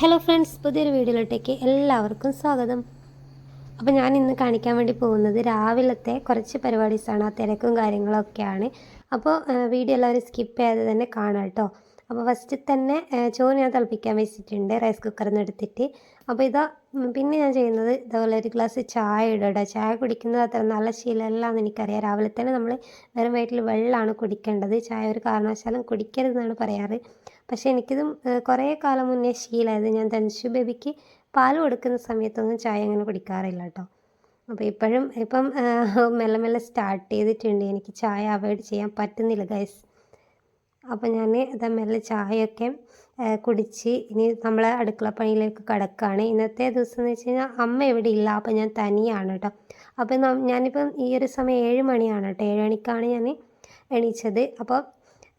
Hello friends പുതിയൊരു വീഡിയോയിലോട്ടേക്ക് എല്ലാവർക്കും സ്വാഗതം. അപ്പോൾ ഞാൻ ഇന്ന് കാണിക്കാൻ വേണ്ടി പോകുന്നത് രാവിലത്തെ കുറച്ച് പരിപാടീസാണ് ആ തിരക്കും കാര്യങ്ങളൊക്കെയാണ്. അപ്പോൾ വീഡിയോ എല്ലാവരും സ്കിപ്പ് ചെയ്യാതെ തന്നെ കാണാം കേട്ടോ അപ്പോൾ ഫസ്റ്റ് തന്നെ ചോറ് ഞാൻ തിളപ്പിക്കാൻ വെച്ചിട്ടുണ്ട് റൈസ് കുക്കറിൽ നിന്ന് എടുത്തിട്ട്. അപ്പോൾ ഇതാ പിന്നെ ഞാൻ ചെയ്യുന്നത് ഇതുപോലെ ഒരു ഗ്ലാസ് ചായ ഇടുക ചായ കുടിക്കുന്നത് അത്ര നല്ല ശീലമല്ലാന്ന് എനിക്കറിയാം. രാവിലെ തന്നെ നമ്മൾ വെറും വയറ്റിൽ വെള്ളമാണ് കുടിക്കേണ്ടത്. ചായ ഒരു കാരണവശാലും കുടിക്കരുതെന്നാണ് പറയാറ്. പക്ഷേ എനിക്കിത് കുറേ കാലം മുന്നേ ശീലമായത് ഞാൻ ധനുഷു ബേബിക്ക് പാൽ കൊടുക്കുന്ന സമയത്തൊന്നും ചായ അങ്ങനെ കുടിക്കാറില്ല കേട്ടോ അപ്പോൾ ഇപ്പോഴും ഇപ്പം മെല്ലെ മെല്ലെ സ്റ്റാർട്ട് ചെയ്തിട്ടുണ്ട്. എനിക്ക് ചായ അവോയ്ഡ് ചെയ്യാൻ പറ്റുന്നില്ല ഗൈസ്. അപ്പോൾ ഞാൻ ഇതാ മെല്ലെ ചായയൊക്കെ കുടിച്ച് ഇനി നമ്മളെ അടുക്കള പണിയിലേക്ക് കടക്കുകയാണ് ഇന്നത്തെ ദിവസം എന്ന് വെച്ച് കഴിഞ്ഞാൽ അമ്മ ഇവിടെ ഇല്ല. അപ്പോൾ ഞാൻ തനിയാണ് കേട്ടോ അപ്പോൾ ഞാനിപ്പം ഈ ഒരു സമയം ഏഴ് മണിയാണ് കേട്ടോ ഏഴ് മണിക്കാണ് ഞാൻ എണീച്ചത്. അപ്പോൾ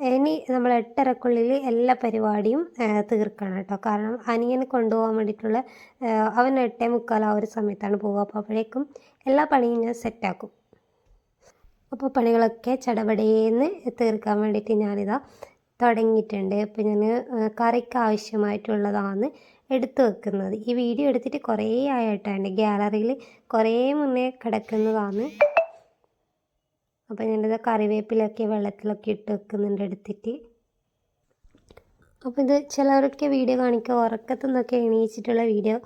ഇനി നമ്മൾ എട്ടരക്കുള്ളിൽ എല്ലാ പരിപാടിയും തീർക്കണം കേട്ടോ. കാരണം അനിയനെ കൊണ്ടുപോകാൻ വേണ്ടിയിട്ടുള്ള അവൻ എട്ടേ മുക്കാൽ ആ ഒരു സമയത്താണ് പോവുക. അപ്പോൾ അപ്പോഴേക്കും എല്ലാ പണിയും ഞാൻ സെറ്റാക്കും അപ്പോൾ പണികളൊക്കെ ചടപടേന്ന് തീർക്കാൻ വേണ്ടിയിട്ട് ഞാനിതാ തുടങ്ങിയിട്ടുണ്ട്. അപ്പോൾ ഞാൻ കറിക്ക് ആവശ്യമായിട്ടുള്ളതാണ് എടുത്തു വെക്കുന്നത്. ഈ വീഡിയോ എടുത്തിട്ട് കുറേ ആയിട്ടാണ്. ഗ്യാലറിയിൽ കുറേ മുന്നേ കിടക്കുന്നതാണ്. അപ്പോൾ ഞാനിത് കറിവേപ്പിലൊക്കെ വെള്ളത്തിലൊക്കെ ഇട്ട് വെക്കുന്നുണ്ട് എടുത്തിട്ട്. അപ്പോൾ ഇത് ചിലവരൊക്കെ വീഡിയോ കാണിക്കുക ഉറക്കത്തു നിന്നൊക്കെ എണീച്ചിട്ടുള്ള വീഡിയോ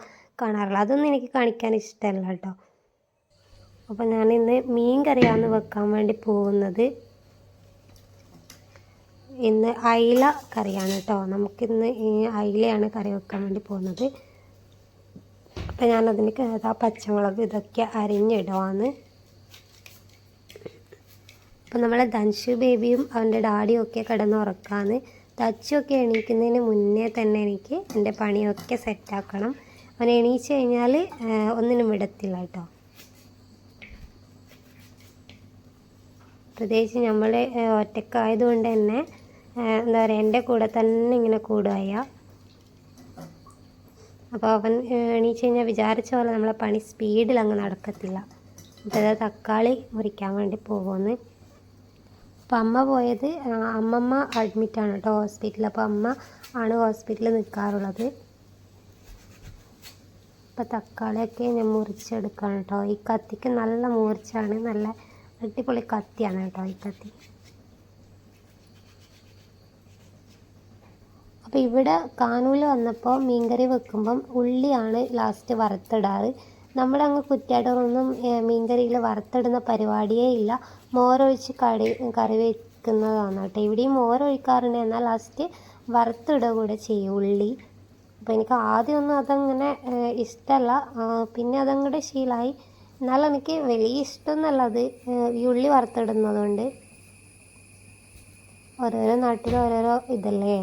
കാണാറുള്ളത് അതൊന്നും എനിക്ക് കാണിക്കാൻ ഇഷ്ടമല്ല കേട്ടോ. അപ്പോൾ ഇന്ന് മീൻ കറിയാണ് വെക്കാൻ വേണ്ടി പോകുന്നത്. ഇന്ന് അയില കറിയാണ് കേട്ടോ. നമുക്കിന്ന് അയിലയാണ് കറി വെക്കാൻ വേണ്ടി പോകുന്നത്. അപ്പോൾ ഞാനതിന് പച്ചമുളക് ഇതൊക്കെ അരിഞ്ഞിടുവാന്ന്. അപ്പോൾ നമ്മളെ ധൻഷു ബേബിയും അവന്റെ ഡാഡിയും ഒക്കെ കിടന്നുറക്കാന്ന്. തച്ചൊക്കെ എണീക്കുന്നതിന് മുന്നേ തന്നെ എനിക്ക് എന്റെ പണിയൊക്കെ സെറ്റാക്കണം അവൻ എണീച്ച് കഴിഞ്ഞാൽ ഒന്നിനും വിടത്തില്ല കേട്ടോ. പ്രത്യേകിച്ച് നമ്മൾ ഒറ്റക്കായതുകൊണ്ട് തന്നെ എന്താ പറയുക എന്റെ കൂടെ തന്നെ ഇങ്ങനെ കൂടുകയ. അപ്പോൾ അവൻ എണീച്ച് കഴിഞ്ഞാൽ വിചാരിച്ച പോലെ നമ്മളെ പണി സ്പീഡിൽ അങ്ങ് നടക്കത്തില്ല. അപ്പോൾ തക്കാളി മുറിക്കാൻ വേണ്ടി പോകുമെന്ന് അപ്പോൾ അമ്മ പോയത് അമ്മമ്മ അഡ്മിറ്റാണ് കേട്ടോ ഹോസ്പിറ്റലിൽ അപ്പോൾ അമ്മ ആണ് ഹോസ്പിറ്റലിൽ നിൽക്കാറുള്ളത് അപ്പോൾ തക്കാളിയൊക്കെ ഞാൻ മുറിച്ചെടുക്കുകയാണ് കേട്ടോ ഈ കത്തിക്ക് നല്ല മൂർച്ചയാണ് നല്ല അടിപൊളി കത്തിയാണ് കേട്ടോ ഈ കത്തി. അപ്പോൾ ഇവിടെ കാനൂൽ വന്നപ്പോൾ മീൻകറി വെക്കുമ്പം ഉള്ളിയാണ് ലാസ്റ്റ് വറുത്തിടാറ്. നമ്മുടെ അങ്ങ് മീൻ മീൻകറിയിൽ വറുത്തിടുന്ന പരിപാടിയേ ഇല്ല. മോരൊഴിച്ച് കടി കറി വെക്കുന്നതാണ് കേട്ടോ. ഇവിടെയും മോരൊഴിക്കാറുണ്ട്. എന്നാൽ ലാസ്റ്റ് വറുത്തിടുക കൂടെ ചെയ്യും ഉള്ളി. അപ്പോൾ എനിക്ക് ആദ്യമൊന്നും അതങ്ങനെ ഇഷ്ടമല്ല പിന്നെ അതങ്ങടെ ശീലമായി എന്നാലും എനിക്ക് വലിയ ഇഷ്ടമൊന്നുമല്ല അത് ഈ ഉള്ളി വറുത്തിടുന്നതുകൊണ്ട് ഓരോരോ നാട്ടിൽ ഓരോരോ ഇതല്ലേ?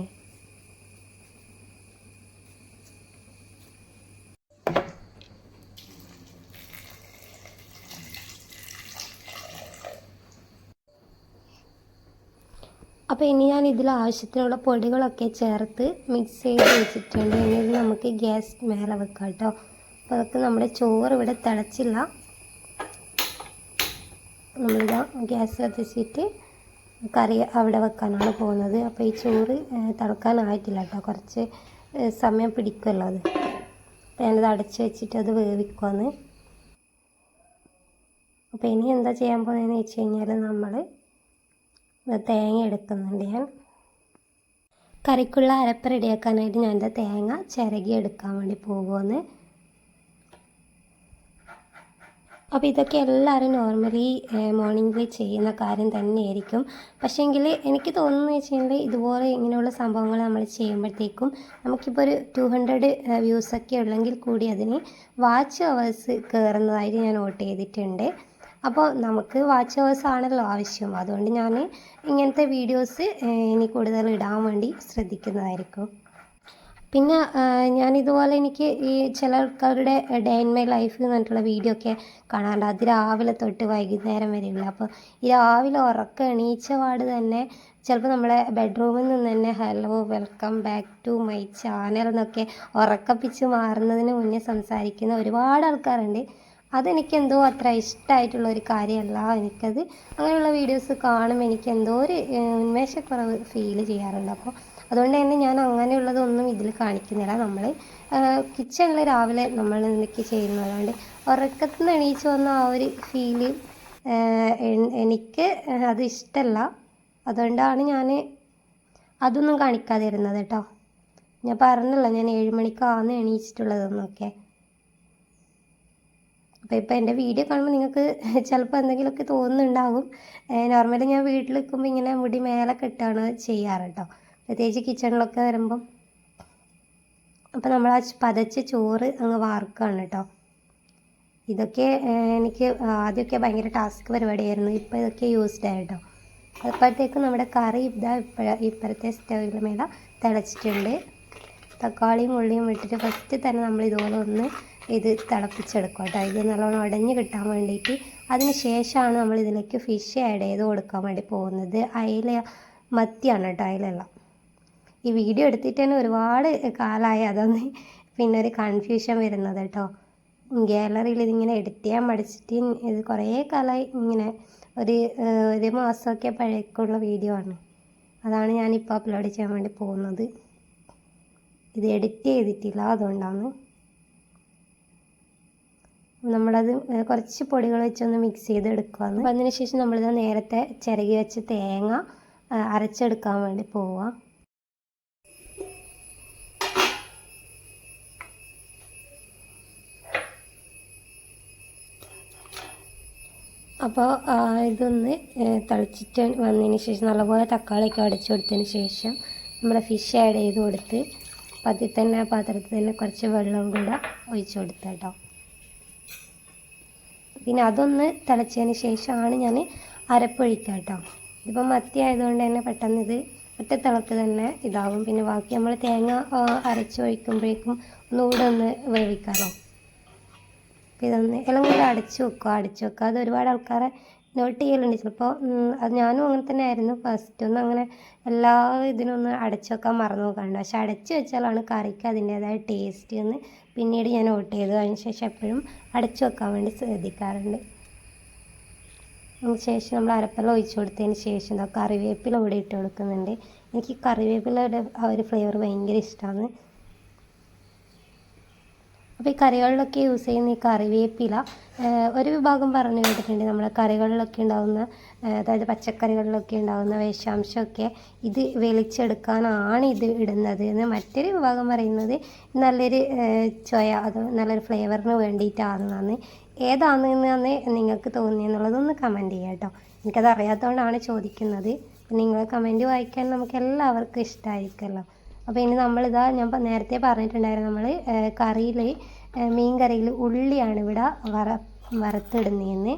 അപ്പോൾ ഇനി ഞാൻ ഇതിൽ ആവശ്യത്തിനുള്ള പൊടികളൊക്കെ ചേർത്ത് മിക്സ് ചെയ്ത് വെച്ചിട്ടുണ്ട്. ഇനി ഇത് നമുക്ക് ഗ്യാസ് മേലെ വെക്കാം കേട്ടോ അപ്പോൾ അതൊക്കെ നമ്മുടെ ചോറ് ഇവിടെ തിളച്ചില്ല. നമ്മളിതാ ഗ്യാസ് കത്തിച്ചിട്ട് കറി അവിടെ വെക്കാനാണ് പോകുന്നത്. അപ്പോൾ ഈ ചോറ് തിളക്കാനായിട്ടില്ല കേട്ടോ കുറച്ച് സമയം പിടിക്കുമല്ലോ അത്. അപ്പോൾ ഞാനത് അടച്ച് വെച്ചിട്ട് അത് വേവിക്കുവാന്ന്. അപ്പോൾ ഇനി എന്താ ചെയ്യാൻ പോകുന്നതെന്ന് വെച്ച് കഴിഞ്ഞാൽ നമ്മൾ തേങ്ങ എടുക്കുന്നുണ്ട് ഞാൻ. കറിക്കുള്ള അരപ്പ് റെഡിയാക്കാനായിട്ട് ഞാൻ എന്റെ തേങ്ങ ചിരകി എടുക്കാൻ വേണ്ടി പോകുമെന്ന് അപ്പോൾ ഇതൊക്കെ എല്ലാവരും നോർമലി മോർണിംഗിൽ ചെയ്യുന്ന കാര്യം തന്നെയായിരിക്കും. പക്ഷേങ്കിൽ എനിക്ക് തോന്നുന്നു വെച്ച് കഴിഞ്ഞാൽ ഇതുപോലെ ഇങ്ങനെയുള്ള സംഭവങ്ങൾ നമ്മൾ ചെയ്യുമ്പോഴത്തേക്കും നമുക്കിപ്പോൾ ഒരു ടു ഹൺഡ്രഡ് വ്യൂസൊക്കെ ഉള്ളെങ്കിൽ കൂടി അതിന് വാച്ച് അവേഴ്സ് കയറുന്നതായിട്ട് ഞാൻ നോട്ട് ചെയ്തിട്ടുണ്ട്. അപ്പോൾ നമുക്ക് വാച്ച് അവേഴ്സ് ആണല്ലോ ആവശ്യം. അതുകൊണ്ട് ഞാൻ ഇങ്ങനത്തെ വീഡിയോസ് ഇനി കൂടുതൽ ഇടാൻ വേണ്ടി ശ്രദ്ധിക്കുന്നതായിരിക്കും. പിന്നെ ഞാൻ ഇതുപോലെ എനിക്ക് ഈ ചില ആൾക്കാരുടെ ഡേ ഇൻ മൈ ലൈഫ് എന്ന് പറഞ്ഞിട്ടുള്ള വീഡിയോ ഒക്കെ കാണാറുണ്ട്. അത് രാവിലെ തൊട്ട് വൈകുന്നേരം വരെയുള്ള. അപ്പോൾ ഈ രാവിലെ ഉറക്കം എണീച്ച പാട് തന്നെ ചിലപ്പോൾ നമ്മളെ ബെഡ്റൂമിൽ നിന്ന് തന്നെ hello welcome back to my channel എന്നൊക്കെ ഉറക്കപ്പിച്ച് മാറുന്നതിന് മുന്നേ സംസാരിക്കുന്ന ഒരുപാട് ആൾക്കാരുണ്ട്. അതെനിക്ക് എന്തോ അത്ര ഇഷ്ടമായിട്ടുള്ള ഒരു കാര്യമല്ല. എനിക്കത് അങ്ങനെയുള്ള വീഡിയോസ് കാണുമ്പോൾ എനിക്ക് എന്തോ ഒരു ഉന്മേഷക്കുറവ് ഫീൽ ചെയ്യാറുണ്ട്. അപ്പോൾ അതുകൊണ്ട് തന്നെ ഞാൻ അങ്ങനെയുള്ളതൊന്നും ഇതിൽ കാണിക്കുന്നില്ല. നമ്മൾ കിച്ചണിൽ രാവിലെ നമ്മൾ എന്തൊക്കെ ചെയ്യുന്നതുകൊണ്ട് ഉറക്കത്തിൽ നിന്ന് എണീച്ച് വന്ന ആ ഒരു ഫീൽ എനിക്ക് അത് ഇഷ്ടമല്ല അതുകൊണ്ടാണ് ഞാൻ അതൊന്നും കാണിക്കാതിരുന്നത് കേട്ടോ. ഞാൻ പറഞ്ഞല്ലോ ഞാൻ ഏഴ് മണിക്കാണ് എണീച്ചിട്ടുള്ളതെന്നൊക്കെ. അപ്പോൾ ഇപ്പോൾ എന്റെ വീഡിയോ കാണുമ്പോൾ നിങ്ങൾക്ക് ചിലപ്പോൾ എന്തെങ്കിലുമൊക്കെ തോന്നുന്നുണ്ടാവും. നോർമലി ഞാൻ വീട്ടിൽ നിൽക്കുമ്പോൾ ഇങ്ങനെ മുടി മേലെ കെട്ടാണ് ചെയ്യാറ് കേട്ടോ പ്രത്യേകിച്ച് കിച്ചണിലൊക്കെ വരുമ്പം അപ്പോൾ നമ്മൾ ആ പതച്ച ചോറ് അങ്ങ് വാർക്കുകയാണ് കേട്ടോ ഇതൊക്കെ എനിക്ക് ആദ്യമൊക്കെ ഭയങ്കര ടാസ്ക് പരിപാടിയായിരുന്നു. ഇപ്പോൾ ഇതൊക്കെ യൂസ്ഡ് ആയിട്ടോ അപ്പോഴത്തേക്കും നമ്മുടെ കറി ഇതാ ഇപ്പോഴ ഇപ്പോഴത്തെ സ്റ്റവിൽ മേലെ തിളച്ചിട്ടുണ്ട്. തക്കാളിയും ഉള്ളിയും ഇട്ടിട്ട് ഫസ്റ്റ് തന്നെ നമ്മൾ ഇതുപോലെ ഒന്ന് ഇത് തിളപ്പിച്ചെടുക്കും കേട്ടോ. ഇത് നല്ലോണം ഉടഞ്ഞ് കിട്ടാൻ വേണ്ടിയിട്ട് അതിന് ശേഷമാണ് നമ്മൾ ഇതിലേക്ക് ഫിഷ് ആഡ് ചെയ്ത് കൊടുക്കാൻ വേണ്ടി പോകുന്നത്. അയില മത്തിയാണ് കേട്ടോ അയിലെല്ലാം ഈ വീഡിയോ എടുത്തിട്ട് തന്നെ ഒരുപാട് കാലമായി അതൊന്ന് പിന്നെ ഒരു കൺഫ്യൂഷൻ വരുന്നത് കേട്ടോ. ഗാലറിയിൽ ഇതിങ്ങനെ എഡിറ്റ് ചെയ്യാൻ പഠിച്ചിട്ട് ഇത് കുറേ കാലമായി ഇങ്ങനെ ഒരു ഒരു മാസമൊക്കെ പഴക്കുള്ള വീഡിയോ ആണ്. അതാണ് ഞാനിപ്പോൾ അപ്ലോഡ് ചെയ്യാൻ വേണ്ടി പോകുന്നത്. ഇത് എഡിറ്റ് ചെയ്തിട്ടില്ല അതുകൊണ്ടാണ്. നമ്മളത് കുറച്ച് പൊടികൾ വെച്ചൊന്ന് മിക്സ് ചെയ്തെടുക്കുകയാണ് അപ്പോൾ അതിന് ശേഷം നമ്മളിത് നേരത്തെ ചിരകി വെച്ച് തേങ്ങ അരച്ചെടുക്കാൻ വേണ്ടി പോവാം. അപ്പോൾ ഇതൊന്ന് തിളച്ചിട്ട് വന്നതിന് ശേഷം നല്ലപോലെ തക്കാളിയൊക്കെ അടച്ചു കൊടുത്തതിന് ശേഷം നമ്മുടെ ഫിഷ് ആഡ് ചെയ്ത് കൊടുത്ത് അതിൽ തന്നെ പാത്രത്തിൽ തന്നെ കുറച്ച് വെള്ളം കൂടെ ഒഴിച്ചു കൊടുത്ത കേട്ടോ പിന്നെ അതൊന്ന് തിളച്ചതിന് ശേഷമാണ് ഞാൻ അരപ്പൊഴിക്കുക കേട്ടോ ഇതിപ്പോൾ മത്തി ആയതുകൊണ്ട് തന്നെ പെട്ടെന്ന് ഇത് ഒറ്റ തിളക്ക് തന്നെ ഇതാവും. പിന്നെ ബാക്കി നമ്മൾ തേങ്ങ അരച്ചൊഴിക്കുമ്പോഴേക്കും ഒന്നുകൂടെ ഒന്ന് വേവിക്കാമല്ലോ അപ്പോൾ ഇതൊന്ന് എല്ലാം കൂടെ അടച്ചു വെക്കുക അടച്ചു വെക്കുക അത് ഒരുപാട് ആൾക്കാരെ നോട്ട് ചെയ്യലുണ്ട്. ചിലപ്പോൾ അത് ഞാനും അങ്ങനെ തന്നെ ആയിരുന്നു ഫസ്റ്റ് ഒന്നും അങ്ങനെ എല്ലാ ഇതിനൊന്നും അടച്ചു വെക്കാൻ മറന്നു നോക്കാറുണ്ട്. പക്ഷെ അടച്ചു വെച്ചാലാണ് കറിക്ക് അതിന്റേതായ ടേസ്റ്റ് എന്ന് പിന്നീട് ഞാൻ നോട്ട് ചെയ്തു അതിന് ശേഷം എപ്പോഴും അടച്ചു വെക്കാൻ വേണ്ടി ശ്രദ്ധിക്കാറുണ്ട്. ശേഷം നമ്മൾ അരപ്പെല്ലാം ഒഴിച്ചു കൊടുത്തതിന് ശേഷം എന്താ കറിവേപ്പില ഇവിടെ ഇട്ട് കൊടുക്കുന്നുണ്ട്. എനിക്ക് കറിവേപ്പിലയുടെ ആ ഒരു ഫ്ലേവർ ഭയങ്കര ഇഷ്ടമാണ് അപ്പോൾ ഈ കറികളിലൊക്കെ യൂസ് ചെയ്യുന്ന ഈ കറിവേപ്പില ഒരു വിഭാഗം പറഞ്ഞു കേട്ടിട്ടുണ്ട്. നമ്മുടെ കറികളിലൊക്കെ ഉണ്ടാകുന്ന അതായത് പച്ചക്കറികളിലൊക്കെ ഉണ്ടാകുന്ന വിഷാംശമൊക്കെ ഇത് വെളിച്ചെടുക്കാനാണ് ഇത് ഇടുന്നത് എന്ന് മറ്റൊരു വിഭാഗം പറയുന്നത് നല്ലൊരു ചൊയ അത് നല്ലൊരു ഫ്ലേവറിന് വേണ്ടിയിട്ടാണെന്നാണ്. ഏതാണെന്ന് നിങ്ങൾക്ക് തോന്നിയെന്നുള്ളതൊന്ന് കമന്റ് ചെയ്യാം കേട്ടോ. എനിക്കത് അറിയാത്തതുകൊണ്ടാണ് ചോദിക്കുന്നത്. നിങ്ങൾ കമന്റ് വായിക്കാൻ നമുക്ക് എല്ലാവർക്കും ഇഷ്ടമായിരിക്കുമല്ലോ അപ്പോൾ ഇനി നമ്മളിതാ ഞാൻ നേരത്തെ പറഞ്ഞിട്ടുണ്ടായിരുന്നു നമ്മൾ കറിയിൽ മീൻ കറിയിൽ ഉള്ളിയാണ് ഇവിടെ വറ വറുത്തിടുന്നതെന്ന്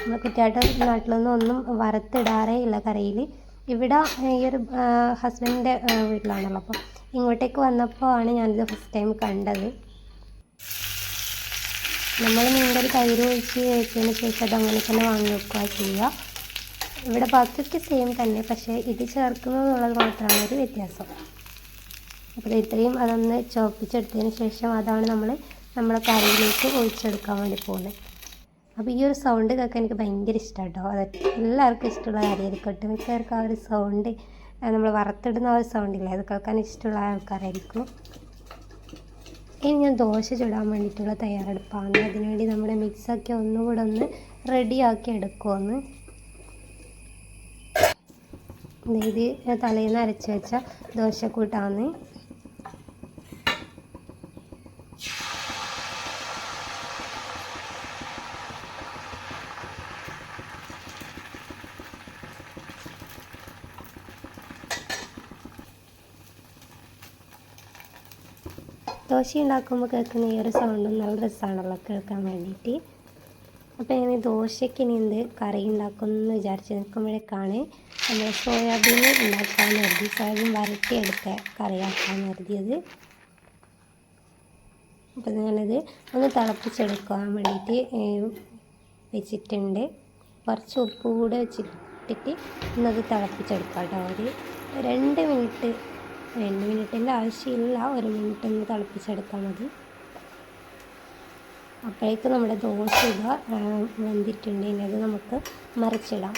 നമ്മൾ കുറ്റാട്ട നാട്ടിലൊന്നും ഒന്നും വറുത്തിടാറേ ഇല്ല കറിയിൽ ഇവിടെ ഈ ഒരു ഹസ്ബൻഡിന്റെ വീട്ടിലാണല്ലോ. അപ്പോൾ ഇങ്ങോട്ടേക്ക് വന്നപ്പോൾ ആണ് ഞാനിത് ഫസ്റ്റ് ടൈം കണ്ടത്. നമ്മൾ മീൻകറി തൈര് ഒഴിച്ച് വെച്ചതിന് ശേഷം അത് അങ്ങനെ തന്നെ വാങ്ങി വെക്കുക ചെയ്യുക. ഇവിടെ ബാക്കിയൊക്കെ സെയിം തന്നെ പക്ഷേ ഇത് ചേർക്കുന്നത് എന്നുള്ളത് മാത്രമാണ് ഒരു വ്യത്യാസം. അപ്പോൾ ഇത്രയും അതൊന്ന് ചോപ്പിച്ചെടുത്തതിന് ശേഷം അതാണ് നമ്മൾ നമ്മളെ കറിയിലേക്ക് ഒഴിച്ചെടുക്കാൻ വേണ്ടി പോകുന്നത്. അപ്പോൾ ഈ ഒരു സൗണ്ട് കേൾക്കാൻ എനിക്ക് ഭയങ്കര ഇഷ്ടമാണ് കേട്ടോ. അത് എല്ലാവർക്കും ഇഷ്ടമുള്ള കാര്യമായിരിക്കും ഒട്ടുമിക്കവർക്ക് ആ ഒരു സൗണ്ട് നമ്മൾ വറുത്തിടുന്ന ആ ഒരു സൗണ്ടില്ലേ അത് കേൾക്കാൻ ഇഷ്ടമുള്ള ആൾക്കാരായിരിക്കും. ഇനി ഞാൻ ദോശ ചുടാൻ വേണ്ടിയിട്ടുള്ള തയ്യാറെടുപ്പാണ്. അതിനുവേണ്ടി നമ്മുടെ മിക്സൊക്കെ ഒന്നുകൂടെ ഒന്ന് റെഡിയാക്കി എടുക്കുമെന്ന് ഇത് തലേന്ന് അരച്ച് വെച്ച ദോശക്കൂട്ടാണ്. ദോശ ഉണ്ടാക്കുമ്പോൾ കേൾക്കുന്ന ഈ ഒരു സൗണ്ടും നല്ല രസമാണല്ലോ കേൾക്കാൻ വേണ്ടിയിട്ട് അപ്പോൾ ഇങ്ങനെ ദോശയ്ക്ക് ഇനി എന്ത് കറി ഉണ്ടാക്കുമെന്ന് വിചാരിച്ച് നിൽക്കുമ്പോഴേക്കാണ് നമ്മൾ സോയാബീൻ ഉണ്ടാക്കാൻ കരുതി. സോയാബീൻ വരട്ടിയെടുത്ത കറിയാക്കാൻ കരുതിയത്. അപ്പോൾ ഞാനത് ഒന്ന് തിളപ്പിച്ചെടുക്കാൻ വേണ്ടിയിട്ട് വെച്ചിട്ടുണ്ട്. കുറച്ച് ഉപ്പ് കൂടെ വെച്ചിട്ടിട്ട് ഇന്നത് തിളപ്പിച്ചെടുക്കാം കേട്ടോ ഒരു രണ്ട് മിനിറ്റ് രണ്ട് മിനിറ്റിന്റെ ആവശ്യമില്ല. ഒരു മിനിറ്റ് ഒന്ന് തിളപ്പിച്ചെടുത്താൽ മതി. അപ്പോഴേക്ക് നമ്മുടെ ദോശ ഇതാ വെന്തിട്ടുണ്ട്. ഇനി അത് നമുക്ക് മറിച്ചിടാം.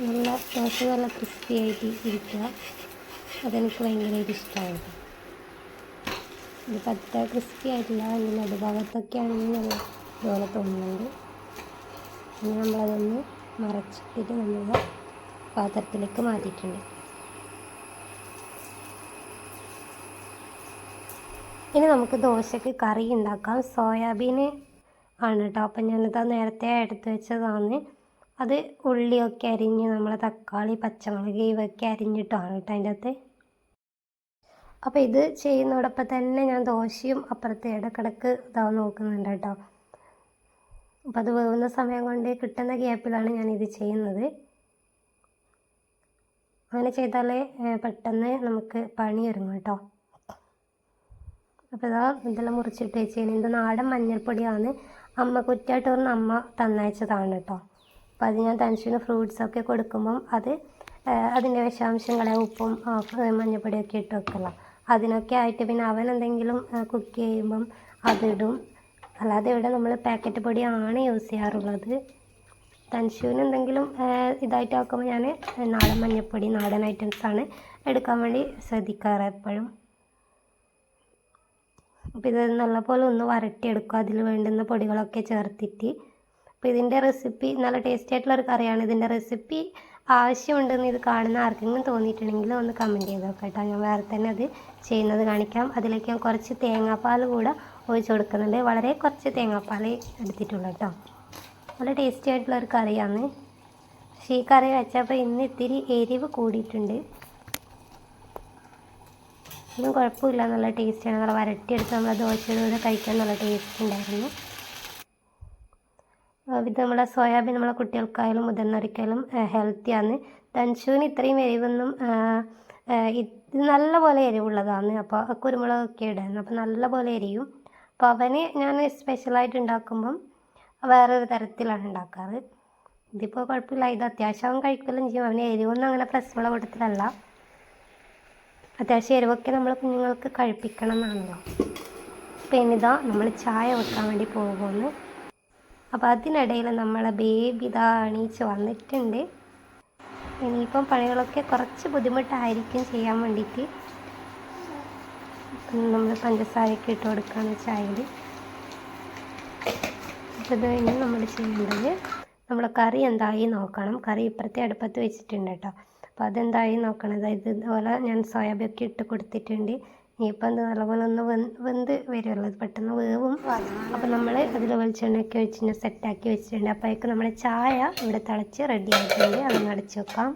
നല്ല ദോശ നല്ല ക്രിസ്പി ആയിട്ട് ഇരിക്കുക അതെനിക്ക് ഭയങ്കരമായിട്ട് ഇഷ്ടമാണ്. ഇതിപ്പോൾ അത്ര ക്രിസ്പി ആയിട്ടില്ല. അതിന്റെ നടുഭാഗത്തൊക്കെ ആണെങ്കിൽ നല്ല ഇതുപോലെ തോന്നുന്നുണ്ട്. ഇനി നമ്മളതൊന്ന് മറച്ചിട്ടിട്ട് നമ്മൾ പാത്രത്തിലേക്ക് മാറ്റിയിട്ടുണ്ട്. ഇനി നമുക്ക് ദോശയ്ക്ക് കറി ഉണ്ടാക്കാം. സോയാബീൻ ആണ് കേട്ടോ അപ്പം ഞാനത് നേരത്തെ എടുത്ത് വെച്ചതാണ്. അത് ഉള്ളിയൊക്കെ അരിഞ്ഞ് നമ്മൾ തക്കാളി പച്ചമുളക് ഇവയൊക്കെ അരിഞ്ഞിട്ടാണ് കേട്ടോ അതിന്റെ അകത്ത്. അപ്പോൾ ഇത് ചെയ്യുന്നതോടൊപ്പം തന്നെ ഞാൻ ദോശയും അപ്പുറത്ത് ഇടക്കിടക്ക് ഇതാ നോക്കുന്നുണ്ട് കേട്ടോ അപ്പോൾ അത് വേവുന്ന സമയം കൊണ്ട് കിട്ടുന്ന ഗ്യാപ്പിലാണ് ഞാനിത് ചെയ്യുന്നത്. അങ്ങനെ ചെയ്താലേ പെട്ടെന്ന് നമുക്ക് പണി ഒരുങ്ങും കേട്ടോ. അപ്പോൾ ഇതാ ഇതെല്ലാം മുറിച്ചിട്ട് വെച്ചാൽ ഇത് നാടൻ മഞ്ഞൾപ്പൊടിയാണ്. അമ്മ കുറ്റായിട്ട് പറഞ്ഞ അമ്മ തന്നയച്ചതാണ് കേട്ടോ. അപ്പോൾ അത് ഞാൻ തനിച്ചിന് ഫ്രൂട്ട്സൊക്കെ കൊടുക്കുമ്പം അത് അതിന്റെ വിഷാംശങ്ങളെ ഉപ്പും മഞ്ഞൾപ്പൊടിയൊക്കെ ഇട്ട് വെക്കുള്ളൂ അതിനൊക്കെ ആയിട്ട് പിന്നെ അവൻ എന്തെങ്കിലും കുക്ക് ചെയ്യുമ്പം അതിടും. അല്ലാതെ ഇവിടെ നമ്മൾ പാക്കറ്റ് പൊടിയാണ് യൂസ് ചെയ്യാറുള്ളത്. തൻഷുവിന് എന്തെങ്കിലും ഇതായിട്ട് ആക്കുമ്പോൾ ഞാൻ നാടൻ മഞ്ഞൾപ്പൊടി നാടൻ ഐറ്റംസാണ് എടുക്കാൻ വേണ്ടി ശ്രദ്ധിക്കാറ് എപ്പോഴും. അപ്പോൾ ഇത് നല്ലപോലെ ഒന്ന് വരട്ടിയെടുക്കുക അതിൽ വേണ്ടുന്ന പൊടികളൊക്കെ ചേർത്തിട്ട്. അപ്പോൾ ഇതിന്റെ റെസിപ്പി നല്ല ടേസ്റ്റി ആയിട്ടുള്ള ഒരു കറിയാണ്. ഇതിന്റെ റെസിപ്പി ആവശ്യമുണ്ടെന്ന് ഇത് കാണുന്ന ആർക്കെങ്കിലും തോന്നിയിട്ടുണ്ടെങ്കിൽ ഒന്ന് കമന്റ് ചെയ്ത് കേട്ടോ ഞാൻ വേറെ തന്നെ അത് ചെയ്യുന്നത് കാണിക്കാം. അതിലേക്ക് ഞാൻ കുറച്ച് തേങ്ങാപ്പാൽ കൂടെ ഒഴിച്ച് കൊടുക്കുന്നുണ്ട്. വളരെ കുറച്ച് തേങ്ങാപ്പാൽ എടുത്തിട്ടുള്ളൂ കേട്ടോ. നല്ല ടേസ്റ്റി ആയിട്ടുള്ള ഒരു കറിയാണ്. പക്ഷേ ഈ കറി വെച്ചപ്പോൾ ഇന്ന് ഇത്തിരി എരിവ് കൂടിയിട്ടുണ്ട്. ഒന്നും കുഴപ്പമില്ല. നല്ല ടേസ്റ്റിയാണ് നല്ല വരട്ടിയെടുത്ത് നമ്മൾ ദോശയുടെ കഴിക്കാൻ നല്ല ടേസ്റ്റ് ഉണ്ടായിരുന്നു. ഇത് നമ്മളെ സോയാബീൻ നമ്മളെ കുട്ടികൾക്കായാലും മുതിർന്നവർക്കായാലും ഹെൽത്തിയാണ് ദൻഷുവിന് ഇത്രയും എരിവൊന്നും ഇത് നല്ലപോലെ എരിവുള്ളതാണ്. അപ്പോൾ കുരുമുളകൊക്കെ ഇടായിരുന്നു അപ്പോൾ നല്ലപോലെ എരിയും. അപ്പോൾ അവന് ഞാൻ സ്പെഷ്യലായിട്ട് ഉണ്ടാക്കുമ്പം വേറൊരു തരത്തിലാണ് ഉണ്ടാക്കാറ്. ഇതിപ്പോൾ കുഴപ്പമില്ല. ഇത് അത്യാവശ്യം അവൻ കഴിക്കലും ചെയ്യും. അവന് എരിവൊന്നും അങ്ങനെ പ്രശ്നമുള്ള കൂട്ടത്തിലല്ല. അത്യാവശ്യം എരിവൊക്കെ നമ്മൾ കുഞ്ഞുങ്ങൾക്ക് കഴിപ്പിക്കണം എന്നാണല്ലോ അപ്പോൾ ഇനിതാ നമ്മൾ ചായ വെക്കാൻ വേണ്ടി പോകുന്നു. അപ്പോൾ അതിനിടയിൽ നമ്മളെ ബേബി ഇതാ അണീച്ച് വന്നിട്ടുണ്ട്. ഇനിയിപ്പം പണികളൊക്കെ കുറച്ച് ബുദ്ധിമുട്ടായിരിക്കും ചെയ്യാൻ വേണ്ടിയിട്ട്. നമ്മൾ പഞ്ചസാരയൊക്കെ ഇട്ട് കൊടുക്കുകയാണ് ചായയിൽ അപ്പോൾ ഇത് കഴിഞ്ഞ് നമ്മൾ ചെയ്യേണ്ടത് നമ്മൾ കറി എന്തായി നോക്കണം. കറി ഇപ്പുറത്തെ അടുപ്പത്ത് വെച്ചിട്ടുണ്ട് കേട്ടോ. അപ്പോൾ അതെന്തായി നോക്കണം. അതായത് ഇതുപോലെ ഞാൻ സോയാബീൻ ഇട്ട് കൊടുത്തിട്ടുണ്ട്. ഇനിയിപ്പോൾ അത് നല്ലപോലെ ഒന്ന് വെന്ത് വരുമല്ലോ പെട്ടെന്ന് വേവും. അപ്പോൾ നമ്മൾ അതിൽ വെളിച്ചെണ്ണയൊക്കെ ഒഴിച്ച് സെറ്റാക്കി വെച്ചിട്ടുണ്ട്. അപ്പോഴേക്ക് നമ്മുടെ ചായ ഇവിടെ തിളച്ച് റെഡി ആയിട്ടുണ്ട്. അതൊന്ന് അടച്ച് വെക്കാം.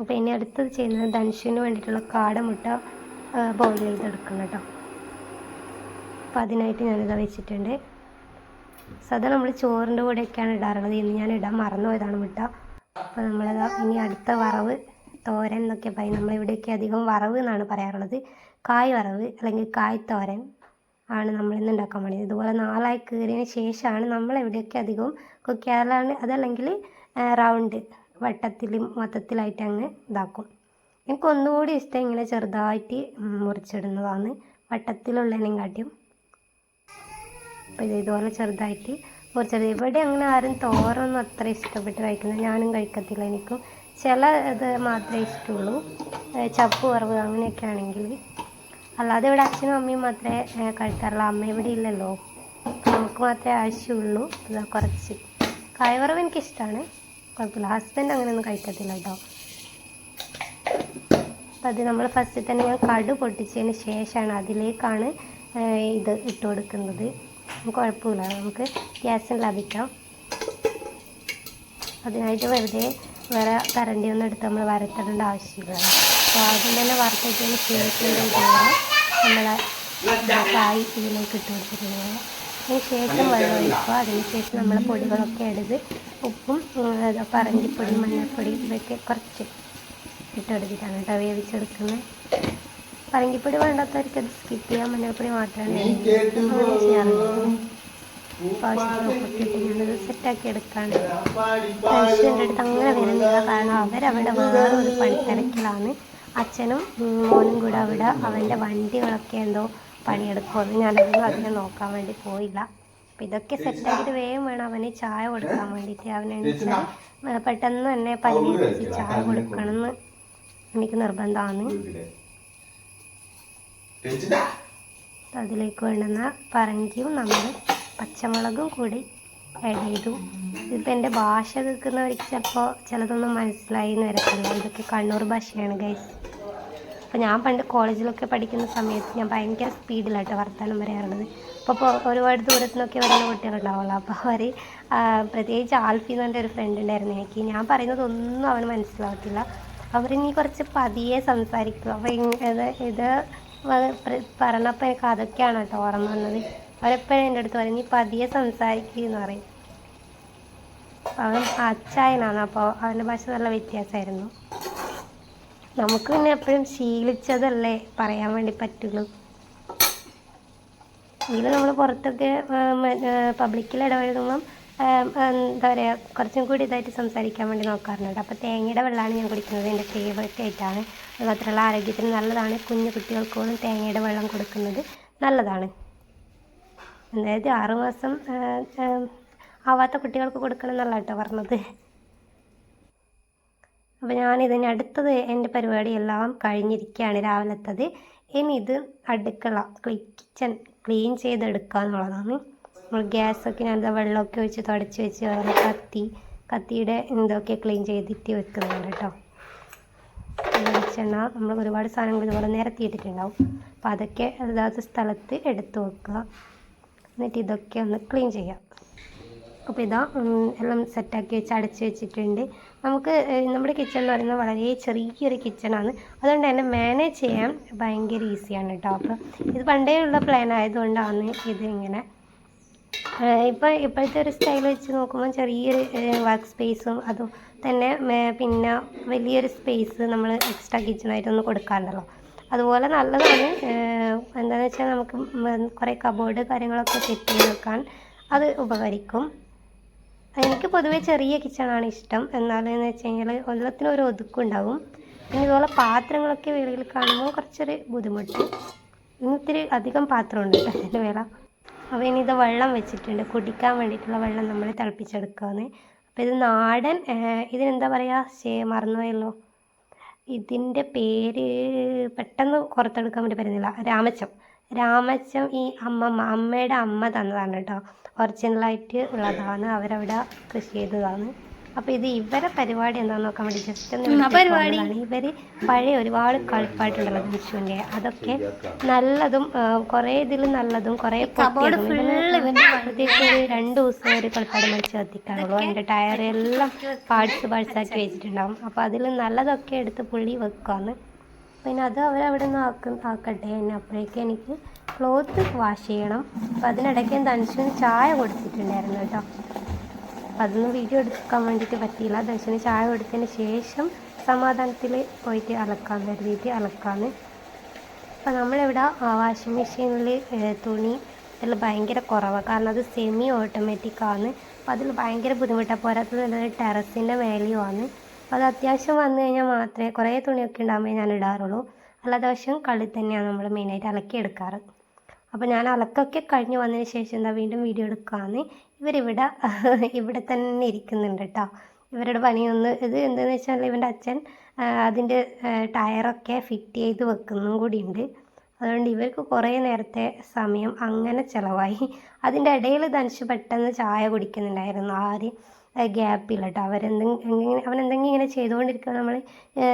അപ്പോൾ ഇനി അടുത്തത് ചെയ്യുന്നത് ധനുഷിന് വേണ്ടിയിട്ടുള്ള കാടമുട്ട ബോയിൽ ചെയ്തെടുക്കണം കേട്ടോ. അപ്പോൾ അതിനായിട്ട് ഞാനിത് വെച്ചിട്ടുണ്ട്. സാധാരണ നമ്മൾ ചോറിന്റെ കൂടെയൊക്കെയാണ് ഇടാറുള്ളത്. ഇന്ന് ഞാൻ ഇടാൻ മറന്നുപോയതാണ് മുട്ട അപ്പോൾ നമ്മളിതാ ഇനി അടുത്ത വറവ് തോരൻ എന്നൊക്കെ പറയും. നമ്മളിവിടെയൊക്കെ അധികം വറവ് എന്നാണ് പറയാറുള്ളത്. കായ് വറവ് അല്ലെങ്കിൽ കായ് തോരൻ ആണ് നമ്മളിന്ന് ഉണ്ടാക്കാൻ വേണ്ടി ഇതുപോലെ നാലായി കീറിയതിന് ശേഷമാണ് നമ്മളിവിടെയൊക്കെ അധികവും കുക്ക് ചെയ്യാറാണ് അതല്ലെങ്കിൽ റൗണ്ട് വട്ടത്തിൽ മൊത്തത്തിലായിട്ട് അങ്ങ് ഇതാക്കും. എനിക്ക് ഒന്നുകൂടി ഇഷ്ടം ഇങ്ങനെ ചെറുതായിട്ട് മുറിച്ചിടുന്നതാണ്. വട്ടത്തിലുള്ളതിനെ കാട്ടിയും അപ്പോൾ ഇതേപോലെ ചെറുതായിട്ട് മുറിച്ചത് ഇവിടെ അങ്ങനെ ആരും തോരൊന്നും അത്ര ഇഷ്ടപ്പെട്ട് കഴിക്കുന്നത് ഞാനും കഴിക്കത്തില്ല എനിക്കും. ചില ഇത് മാത്രമേ ഇഷ്ടമുള്ളൂ. ചപ്പ് കുറവ് അങ്ങനെയൊക്കെ ആണെങ്കിൽ. അല്ലാതെ ഇവിടെ അച്ഛനും അമ്മയും മാത്രമേ കഴിക്കാറുള്ളൂ. അമ്മ ഇവിടെ ഇല്ലല്ലോ. നമുക്ക് മാത്രമേ ആവശ്യമുള്ളൂ. കുറച്ച്. കായവറവ് എനിക്കിഷ്ടമാണ് കുഴപ്പമില്ല. ഹസ്ബൻഡ് അങ്ങനെയൊന്നും കഴിക്കത്തില്ല കേട്ടോ. അപ്പം അത് നമ്മൾ ഫസ്റ്റ് തന്നെ ഞാൻ കടു പൊട്ടിച്ചതിന് ശേഷമാണ് അതിലേക്കാണ് ഇത് ഇട്ട് കൊടുക്കുന്നത്. കുഴപ്പമില്ല. നമുക്ക് ഗ്യാസ് ലാഭിക്കാം. അതിനായിട്ട് വെറുതെ വേറെ കറണ്ടി ഒന്നും എടുത്ത് നമ്മൾ വരത്തേണ്ട ആവശ്യമില്ല അപ്പോൾ ആദ്യം തന്നെ വറുത്തതിന് ശേഷം നമ്മൾ കായ് ഇതിലേക്ക് ഇട്ട് കൊടുത്തിട്ടുണ്ട് അതിന് ശേഷം വെള്ളം ഒഴിക്കുക. അതിന് ശേഷം നമ്മൾ പൊടികളൊക്കെ എടുത്ത് ഉപ്പും പറങ്കിപ്പൊടി മഞ്ഞൾപ്പൊടി ഇതൊക്കെ കുറച്ച് ഇട്ടെടുത്തിട്ടാണ് കേട്ടോ വേവിച്ചെടുക്കുന്നത്. പറങ്കിപ്പൊടി വേണ്ടാത്തവർക്ക് അത് സ്കിപ്പ് ചെയ്യാൻ മഞ്ഞൾപ്പൊടി മാത്രമാണ് അങ്ങനെ ചെയ്യാറുള്ളത് ഇട്ട് ഞാനത് സെറ്റാക്കി എടുക്കാണ്. ടെൻഷന്റെ അടുത്ത് അങ്ങനെ വരുന്നില്ല കാരണം അവരവിടെ വേറെ ഒരു പണിത്തിരക്കിലാണ്. അച്ഛനും മോനും കൂടെ അവിടെ അവന്റെ വണ്ടികളൊക്കെ എന്തോ പണിയെടുക്കുമെന്ന് ഞാനതൊന്നും അതിനെ നോക്കാൻ വേണ്ടി പോയില്ല. അപ്പം ഇതൊക്കെ സെറ്റാക്കിയിട്ട് വേഗം വേണം അവന് ചായ കൊടുക്കാൻ വേണ്ടിയിട്ട് അവനെ പെട്ടെന്ന് തന്നെ പനി വെച്ച് ചായ കൊടുക്കണമെന്ന് എനിക്ക് നിർബന്ധമാണ്. അതിലേക്ക് വേണ്ടുന്ന പറങ്കിയും നമ്മൾ പച്ചമുളകും കൂടി ആഡ് ചെയ്തു. ഇതിപ്പോൾ എന്റെ ഭാഷ കേൾക്കുന്നവർക്ക് ചിലപ്പോൾ ചിലതൊന്നും മനസ്സിലായി എന്ന് വരത്തില്ല. ഇതൊക്കെ കണ്ണൂർ ഭാഷയാണ് ഗൈസ് അപ്പോൾ ഞാൻ പണ്ട് കോളേജിലൊക്കെ പഠിക്കുന്ന സമയത്ത് ഞാൻ ഭയങ്കര സ്പീഡിലായിട്ട് വർത്തമാനം പറയാറുള്ളത്. അപ്പോൾ ഒരുപാട് ദൂരത്തു നിന്നൊക്കെ വരുന്ന കുട്ടികളുണ്ടാവുള്ളൂ അപ്പോൾ അവർ പ്രത്യേകിച്ച് ആൽഫി എന്ന് പറഞ്ഞ ഒരു ഫ്രണ്ട് ഉണ്ടായിരുന്നു എനിക്ക്. ഞാൻ പറയുന്നതൊന്നും അവന് മനസ്സിലാവത്തില്ല. അവരിനി കുറച്ച് പതിയെ സംസാരിക്കും. അപ്പോൾ ഇത് ഇത് പറഞ്ഞപ്പോൾ എനിക്ക് അതൊക്കെയാണ് കേട്ടോ ഓർമ്മ വന്നത്. അവരെപ്പോഴും എന്റെ അടുത്ത് പറയും നീ പതിയെ സംസാരിക്കുക എന്ന് പറയും. അവൻ അച്ചായനാണ് അപ്പോൾ അവന്റെ ഭാഷ നല്ല വ്യത്യാസമായിരുന്നു. നമുക്ക് പിന്നെ എപ്പോഴും ശീലിച്ചതല്ലേ പറയാൻ വേണ്ടി പറ്റുള്ളൂ. ഇതിൽ നമ്മൾ പുറത്തൊക്കെ പബ്ലിക്കിൽ ഇടപഴകുമ്പം ആം, എന്താ പറയുക കുറച്ചും കൂടി ഇതായിട്ട് സംസാരിക്കാൻ വേണ്ടി നോക്കാറുണ്ട്. അപ്പോൾ തേങ്ങയുടെ വെള്ളമാണ് ഞാൻ കുടിക്കുന്നത്. എന്റെ ഫേവറേറ്റ് ആയിട്ടാണ് അതുമാത്രമല്ല ആരോഗ്യത്തിന് നല്ലതാണ്. കുഞ്ഞു കുട്ടികൾക്ക് പോലും തേങ്ങയുടെ വെള്ളം കൊടുക്കുന്നത് നല്ലതാണ്. അതായത് ആറുമാസം ആവാത്ത കുട്ടികൾക്ക് കൊടുക്കണം എന്നല്ല പറഞ്ഞത്. അപ്പോൾ ഞാനിതിന് അടുത്തത് എന്റെ പരിപാടിയെല്ലാം കഴിഞ്ഞിരിക്കുകയാണ് രാവിലത്തത്. ഇനി ഇത് അടുക്കള കിച്ചൺ ക്ലീൻ ചെയ്തെടുക്കുക എന്നുള്ളതാണ്. നമ്മൾ ഗ്യാസൊക്കെ ഞാൻ എന്താ വെള്ളമൊക്കെ ഒഴിച്ച് തുടച്ച് വെച്ച് വേറെ കത്തി കത്തിയുടെ എന്തൊക്കെ ക്ലീൻ ചെയ്തിട്ട് വെക്കുന്നുണ്ട് കേട്ടോ. വെളിച്ചെണ്ണ നമ്മൾ ഒരുപാട് സാധനങ്ങൾ ഇതുപോലെ നിരത്തിയിട്ടിട്ടുണ്ടാവും അപ്പോൾ അതൊക്കെ അതാത് സ്ഥലത്ത് എടുത്തു വെക്കുക. എന്നിട്ട് ഇതൊക്കെ ഒന്ന് ക്ലീൻ ചെയ്യാം. അപ്പോൾ ഇതാ എല്ലാം സെറ്റാക്കി വെച്ച് അടച്ച് വെച്ചിട്ടുണ്ട്. നമുക്ക് നമ്മുടെ കിച്ചൺ എന്ന് പറയുന്നത് വളരെ ചെറിയൊരു കിച്ചണാണ് അതുകൊണ്ട് തന്നെ മാനേജ് ചെയ്യാൻ ഭയങ്കര ഈസിയാണ് കേട്ടോ. അപ്പോൾ ഇത് പണ്ടേ ഉള്ള പ്ലാൻ ആയതുകൊണ്ടാണ് ഇത് ഇങ്ങനെ ഇപ്പോൾ ഇപ്പോഴത്തെ ഒരു സ്റ്റൈൽ വെച്ച് നോക്കുമ്പോൾ ചെറിയൊരു വർക്ക് സ്പേസും അതും തന്നെ പിന്നെ വലിയൊരു സ്പേസ് നമ്മൾ എക്സ്ട്രാ കിച്ചണായിട്ടൊന്ന് കൊടുക്കാറുണ്ടല്ലോ അതുപോലെ നല്ലതാണ് എന്താണെന്ന് വെച്ചാൽ നമുക്ക് കുറേ കബോർഡ് കാര്യങ്ങളൊക്കെ സെറ്റ് ചെയ്ത് വെക്കാൻ അത് ഉപകരിക്കും. എനിക്ക് പൊതുവേ ചെറിയ കിച്ചണാണ് ഇഷ്ടം. എന്നാലെന്ന് വെച്ച് കഴിഞ്ഞാൽ എല്ലാത്തിനും ഒരു ഒതുക്കുണ്ടാവും പിന്നെ ഇതുപോലെ പാത്രങ്ങളൊക്കെ വെളിയിൽ കാണുമ്പോൾ കുറച്ചൊരു ബുദ്ധിമുട്ട്. ഇന്നിത്തിരി അധികം പാത്രമുണ്ട് അതിന്റെ വേള ഇനി ഇത് വെള്ളം വെച്ചിട്ടുണ്ട്. കുടിക്കാൻ വേണ്ടിയിട്ടുള്ള വെള്ളം നമ്മൾ തിളപ്പിച്ചെടുക്കുകയാണ് അപ്പോൾ ഇത് നാടൻ ഇതിനെന്താ പറയുക മറന്നുപോയല്ലോ. ഇതിന്റെ പേര് പെട്ടെന്ന് പുറത്തെടുക്കാൻ വേണ്ടി പറ്റുന്നില്ല. രാമച്ചം. രാമച്ചം ഈ അമ്മമ്മ അമ്മയുടെ അമ്മ തന്നതാണ് കേട്ടോ. ഒറിജിനലായിട്ട് ഉള്ളതാണ്. അവരവിടെ കൃഷി ചെയ്തതാണ്. അപ്പോൾ ഇത് ഇവരെ പരിപാടി എന്താണെന്ന് നോക്കാൻ വേണ്ടി ജസ്റ്റ് ഒന്ന് പരിപാടി. ഇവർ പഴയ ഒരുപാട് കളിപ്പായിട്ടുണ്ടല്ലോ വിഷുവിന്റെ അതൊക്കെ നല്ലതും കുറേ ഇതിൽ നല്ലതും കുറേ പ്രത്യേകിച്ച് രണ്ടു ദിവസം ഒരു കളിപ്പാട് മേടിച്ച് കത്തിക്കാറുള്ളൂ. അതിന്റെ ടയർ എല്ലാം പാർട്സ് പാഴ്സാക്കി വെച്ചിട്ടുണ്ടാവും. അപ്പോൾ അതിൽ നല്ലതൊക്കെ എടുത്ത് പുള്ളി വെക്കുവാന്ന് പിന്നെ അത് അവരവിടെ നിന്ന് ആക്കും ആക്കട്ടെ എന്നെ അപ്പോഴേക്കും എനിക്ക് ക്ലോത്ത് വാഷ് ചെയ്യണം. അപ്പോൾ അതിനിടയ്ക്ക് ധനുഷിന് ചായ കൊടുത്തിട്ടുണ്ടായിരുന്നു കേട്ടോ. അപ്പം അതൊന്നും വീഡിയോ എടുക്കാൻ വേണ്ടിയിട്ട് പറ്റിയില്ല. ധനുഷിന് ചായ കൊടുത്തതിന് ശേഷം സമാധാനത്തിൽ പോയിട്ട് അലക്കാൻ കരുതിയിട്ട് അലക്കാന്ന്. അപ്പം നമ്മളിവിടെ വാഷിംഗ് മെഷീനിൽ തുണി അതിൽ ഭയങ്കര കുറവാണ് കാരണം അത് സെമി ഓട്ടോമാറ്റിക് ആണ്. അപ്പോൾ അതിൽ ഭയങ്കര ബുദ്ധിമുട്ടാണ് പോരാത്തത് ടെറസിന്റെ മേലെയുമാണ് അപ്പോൾ അത് അത്യാവശ്യം വന്നു കഴിഞ്ഞാൽ മാത്രമേ കുറേ തുണിയൊക്കെ ഉണ്ടാകുമ്പോൾ ഞാൻ ഇടാറുള്ളൂ അല്ലാതെ വശം കളി തന്നെയാണ് നമ്മൾ മെയിനായിട്ട് അലക്കി എടുക്കാറ് അപ്പോൾ ഞാൻ അലക്കൊക്കെ കഴിഞ്ഞ് വന്നതിന് ശേഷം എന്താ വീണ്ടും വീഡിയോ എടുക്കാമെന്ന് ഇവരിവിടെ ഇവിടെ തന്നെ ഇരിക്കുന്നുണ്ട് കേട്ടോ ഇവരുടെ പണിയൊന്ന് ഇത് എന്താണെന്ന് വെച്ചാൽ ഇവന്റെ അച്ഛൻ അതിന്റെ ടയറൊക്കെ ഫിറ്റ് ചെയ്ത് വെക്കുന്നതും കൂടിയുണ്ട്. അതുകൊണ്ട് ഇവർക്ക് കുറേ നേരത്തെ സമയം അങ്ങനെ ചിലവായി. അതിന്റെ ഇടയിൽ ധനുഷ് പെട്ടെന്ന് ചായ കുടിക്കുന്നുണ്ടായിരുന്നു ആര്. ഗ്യാപ്പില്ല കേട്ടോ അവരെന്തെങ്കിലും അവൻ എന്തെങ്കിലും ഇങ്ങനെ ചെയ്തുകൊണ്ടിരിക്കുക നമ്മൾ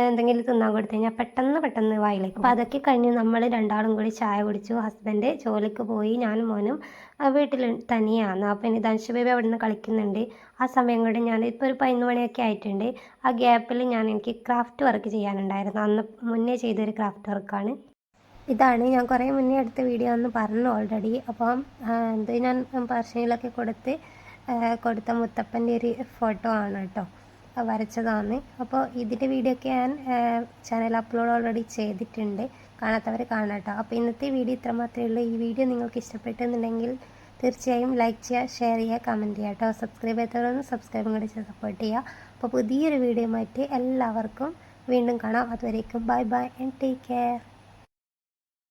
എന്തെങ്കിലും തിന്നാൻ കൊടുത്തു കഴിഞ്ഞാൽ പെട്ടെന്ന് പെട്ടെന്ന് വായിലേക്ക് അപ്പോൾ അതൊക്കെ കഴിഞ്ഞ് നമ്മൾ രണ്ടാളും കൂടി ചായ കുടിച്ചു. ഹസ്ബൻഡ് ജോലിക്ക് പോയി ഞാനും മോനും വീട്ടിൽ തനിയാണ്. അപ്പോൾ ഇനി ധനുഷ് ബേബി അവിടെ നിന്ന് കളിക്കുന്നുണ്ട്. ആ സമയം കൊണ്ട് ഞാൻ ഇപ്പോൾ ഒരു പതിനൊന്ന് മണിയൊക്കെ ആയിട്ടുണ്ട്. ആ ഗ്യാപ്പിൽ ഞാൻ എനിക്ക് ക്രാഫ്റ്റ് വർക്ക് ചെയ്യാനുണ്ടായിരുന്നു. അന്ന് മുന്നേ ചെയ്തൊരു ക്രാഫ്റ്റ് വർക്കാണ്. ഇതാണ്. ഞാൻ കുറേ മുന്നേ എടുത്ത വീഡിയോ എന്ന് പറഞ്ഞു ഓൾറെഡി. അപ്പം എന്ത് ഞാൻ പറശ്ശിനിലൊക്കെ കൊടുത്ത് കൊടുത്ത മുത്തപ്പന്റെ ഒരു ഫോട്ടോ ആണ് കേട്ടോ. വരച്ചതാണ്. അപ്പോൾ ഇതിന്റെ വീഡിയോ ഒക്കെ ഞാൻ ചാനൽ അപ്ലോഡ് ഓൾറെഡി ചെയ്തിട്ടുണ്ട്. കാണാത്തവർ കാണാം കേട്ടോ. അപ്പോൾ ഇന്നത്തെ വീഡിയോ ഇത്ര മാത്രമേ ഉള്ളൂ. ഈ വീഡിയോ നിങ്ങൾക്ക് ഇഷ്ടപ്പെട്ടെന്നുണ്ടെങ്കിൽ തീർച്ചയായും ലൈക്ക് ചെയ്യുക ഷെയർ ചെയ്യുക കമന്റ് ചെയ്യുക കേട്ടോ. സബ്സ്ക്രൈബ് ചെയ്തവരൊന്ന് സബ്സ്ക്രൈബും കൂടി ചെയ്ത് സപ്പോർട്ട് ചെയ്യുക. അപ്പോൾ പുതിയൊരു വീഡിയോ മാറ്റി എല്ലാവർക്കും വീണ്ടും കാണാം. അതുവരേക്കും bye bye and take care